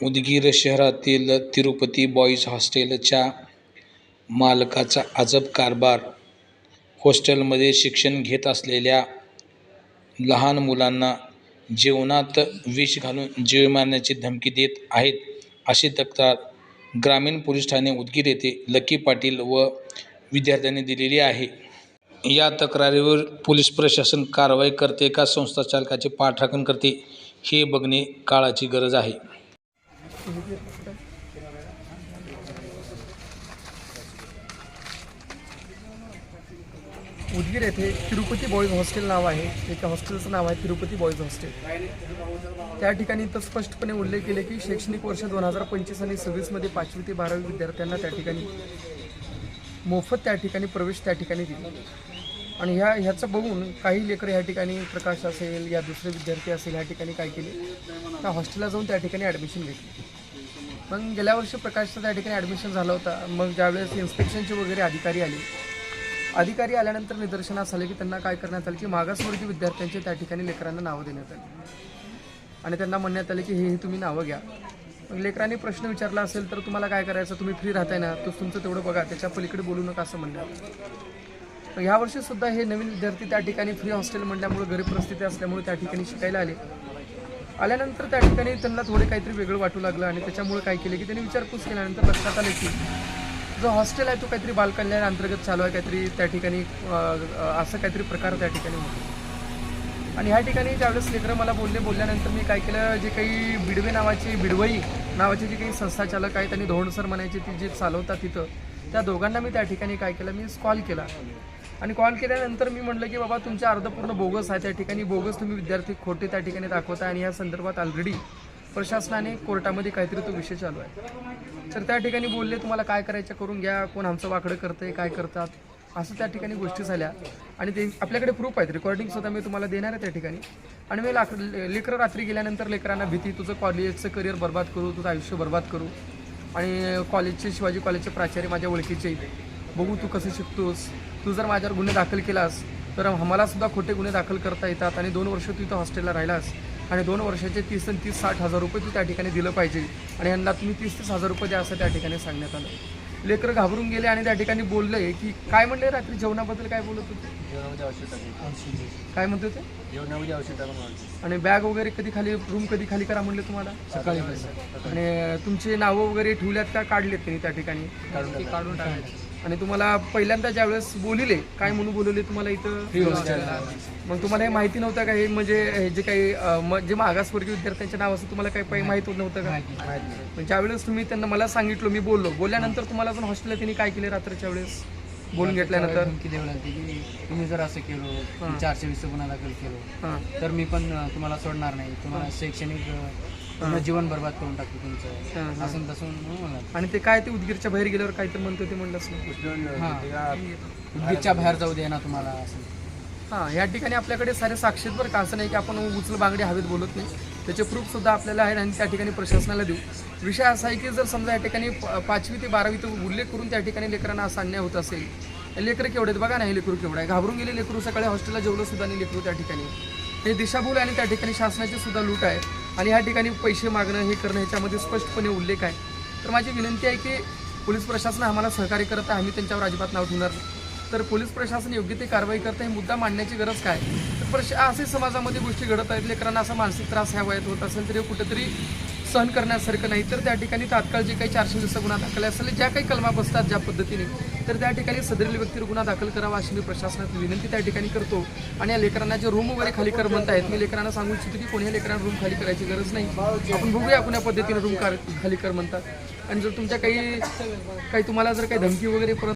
उदगीर शहरातील तिरुपती बॉईज हॉस्टेलच्या मालकाचा अजब कारभार. हॉस्टेलमध्ये शिक्षण घेत असलेल्या लहान मुलांना जेवणात विष घालून जीव मारण्याची धमकी देत आहेत अशी तक्रार ग्रामीण पोलीस ठाणे उदगीर येथे लकी पाटील व विद्यार्थ्यांनी दिलेली आहे. या तक्रारीवर पोलीस प्रशासन कारवाई करते का संस्था चालकाचे पाठराखण करते हे बघणे काळाची गरज आहे. उदगीर येथे तिरुपती बॉईज हॉस्टेल नाव आहे. एका हॉस्टेलचं नाव आहे तिरुपती बॉईज हॉस्टेल. त्या ठिकाणी तर स्पष्टपणे उल्लेख केले की शैक्षणिक वर्ष दोन हजार पंचवीस आणि सव्वीसमध्ये पाचवी ते बारावी विद्यार्थ्यांना त्या ठिकाणी मोफत त्या ठिकाणी प्रवेश त्या ठिकाणी दिला. आणि ह्या ह्याचं बघून काही लेकरं ह्या ठिकाणी प्रकाश असेल या दुसरे विद्यार्थी असेल ह्या ठिकाणी काय केले? त्या हॉस्टेलला जाऊन त्या ठिकाणी ॲडमिशन घेतली. मग गेल्या वर्षी प्रकाशचं त्या ठिकाणी ॲडमिशन झालं होता. मग ज्यावेळेस इन्स्पेक्शनचे वगैरे अधिकारी आले अधिकारी आल्यानंतर निदर्शनास आले की त्यांना काय करण्यात आलं की मागासवर्गीय विद्यार्थ्यांचे त्या ठिकाणी लेकरांना नावं देण्यात आली. आणि त्यांना म्हणण्यात आले की हे तुम्ही नावं घ्या. मग लेकरांनी प्रश्न विचारला असेल तर तुम्हाला काय करायचं? तुम्ही फ्री राहताय ना तो तुमचं तेवढं बघा. त्याच्या पलीकडे बोलू नका असं म्हणण्यात ह्या वर्षीसुद्धा हे नवीन विद्यार्थी त्या ठिकाणी फ्री हॉस्टेल म्हणल्यामुळे गरीब परिस्थिती असल्यामुळे त्या ठिकाणी शिकायला आले. आल्यानंतर त्या ठिकाणी त्यांना थोडे काहीतरी वेगळं वाटू लागलं आणि त्याच्यामुळे काय केलं की त्यांनी विचारपूस केल्यानंतर लक्षात आलं की जो हॉस्टेल आहे तो काहीतरी बालकल्याण अंतर्गत चालू आहे काहीतरी त्या ठिकाणी असं काहीतरी प्रकार त्या ठिकाणी होतो. आणि ह्या ठिकाणी ज्यावेळेस लेकरं मला बोलले बोलल्यानंतर मी काय केलं जे काही बिडवे नावाची बिडवई नावाची जी काही संस्था चालक आहेत त्यांनी धोंडसर म्हणायची ती जे चालवतात तिथं त्या दोघांना मी त्या ठिकाणी काय केलं मी कॉल केला. आणि कॉल केल्यानंतर मी म्हटलं की बाबा तुमच्या अर्ध पूर्ण बोगस आहे त्या ठिकाणी. बोगस तुम्ही विद्यार्थी खोटे त्या ठिकाणी दाखवता आणि या संदर्भात ऑलरेडी प्रशासनाने कोर्टामध्ये काहीतरी तो विषय चालू आहे. तर त्या ठिकाणी बोलले तुम्हाला काय करायचं करून घ्या. कोण आमचं वाकडं करतंय काय करतात. असं त्या ठिकाणी गोष्टी झाल्या. आणि ते आपल्याकडे प्रूफ आहेत. रेकॉर्डिंग सुद्धा मी तुम्हाला देणार आहे त्या ठिकाणी. आणि मी लाक लेकरं रात्री गेल्यानंतर लेकरांना भीती तुझं कॉलेजचं करिअर बर्बाद करू तुझं आयुष्य बर्बाद करू. आणि कॉलेजचे शिवाजी कॉलेजचे प्राचार्य माझ्या ओळखीचे बघू तू कसं शिकतोस. तू जर माझ्यावर गुन्हे दाखल केलास तर आम्हाला सुद्धा खोटे गुन्हे दाखल करता येतात आणि दोन वर्ष तू इथं हॉस्टेलला राहिलास. आणि दोन वर्षाचे तीस आणि तीस साठ हजार रुपये तू त्या ठिकाणी दिलं पाहिजे. आणि यांना तुम्ही तीस तीस हजार रुपये द्या असं त्या ठिकाणी सांगण्यात आलं. लेकरं घाबरून गेले आणि त्या ठिकाणी बोलले की काय म्हणले रात्री? जेवणाबद्दल काय बोलत होते? जेवणामध्ये औषध टाकून काय म्हणत होते? जेवणामध्ये औषध टाकून वाढते आणि बॅग वगैरे कधी खाली रूम कधी खाली करा म्हणले तुम्हाला? सकाळी आणि तुमचे नावं वगैरे ठेवल्यात का? काढलेत त्यांनी त्या ठिकाणी? काढून काढून टाकायचे आणि तुम्हाला पहिल्यांदा ज्यावेळेस बोलिले काय म्हणून बोलवले तुम्हाला इथं? मग तुम्हाला हे माहिती नव्हतं का? हे म्हणजे हे जे काही जे मागासवर्गीय विद्यार्थ्यांचे नाव असं तुम्हाला काही माहीत नव्हतं का? पण ज्यावेळेस तुम्ही त्यांना मला सांगितलं मी बोललो. बोलल्यानंतर तुम्हाला अजून हॉस्टेलला त्यांनी काय केले रात्रीच्या वेळेस? बोलून घेतल्यानंतर? तुम्ही जर असं केलो. चारशे वीस गुन्हा दाखल केलो तर मी पण तुम्हाला सोडणार नाही. तुम्हाला शैक्षणिक पूर्ण जीवन बर्बाद करून टाकतो तुमचं. हां, हां. असं तसून आणि ते काय ते उदगीरच्या बाहेर गेल्यावर काय तर म्हणतो ते म्हणलंच नाही हां. उद्गीरच्या बाहेर जाऊ दे ना तुम्हाला असं. हां या ठिकाणी आपल्याकडे सारे साक्षीत बरं का असं नाही की आपण उचल बांगडी हवेत बोलत नाही. त्याचे प्रूफ सुद्धा आपल्याला आहेत आणि त्या ठिकाणी प्रशासनाला देऊ. विषय असा आहे की जर समजा या ठिकाणी पाचवी ते बारावीचा उल्लेख करून त्या ठिकाणी लेकरांना असा अन्याय होत असेल. लेकरं केवढे आहेत? बघा ना हे लेकरू केवढं आहे. घाबरून गेले लेकरू सकाळी हॉस्टेलला जेवलं सुद्धा नाही लेकरू त्या ठिकाणी. हे दिशाभूल आणि त्या ठिकाणी शासनाची सुद्धा लूट आहे. आणि ह्या ठिकाणी पैसे मागणं हे करणं ह्याच्यामध्ये स्पष्टपणे उल्लेख आहे. तर माझी विनंती आहे की पोलीस प्रशासन आम्हाला सहकार्य करत आहे. आम्ही त्यांच्यावर अजिबात नाव ठेवणार नाही. तर पोलीस प्रशासन योग्य ते कारवाई करतं हे मुद्दा मांडण्याची गरज काय? तर प्रश असे समाजामध्ये गोष्टी घडत आहेत. लेकरांना असा मानसिक त्रास ह्या वयात होत असेल तरी कुठेतरी सहन करण्यासारखं नाही. तर त्या ठिकाणी तात्काळ जे काही चारशे वीस गुन्हा दाखल असेल ज्या काही कलमा बसतात ज्या पद्धतीने तर त्या ठिकाणी सदरील व्यक्तीवर गुन्हा दाखल करावा अशी मी प्रशासनात विनंती त्या ठिकाणी करतो. आणि या लेकरांना जे रूम वगैरे खाली कर म्हणतायत मी लेकरांना सांगू इच्छितो की कोणी लेकरांना रूम खाली करायची गरज नाही. आपण बघूया आपण या पद्धतीने रूम खाली कर म्हणतात आणि जर तुमच्या काही काही तुम्हाला जर काही धमकी वगैरे परत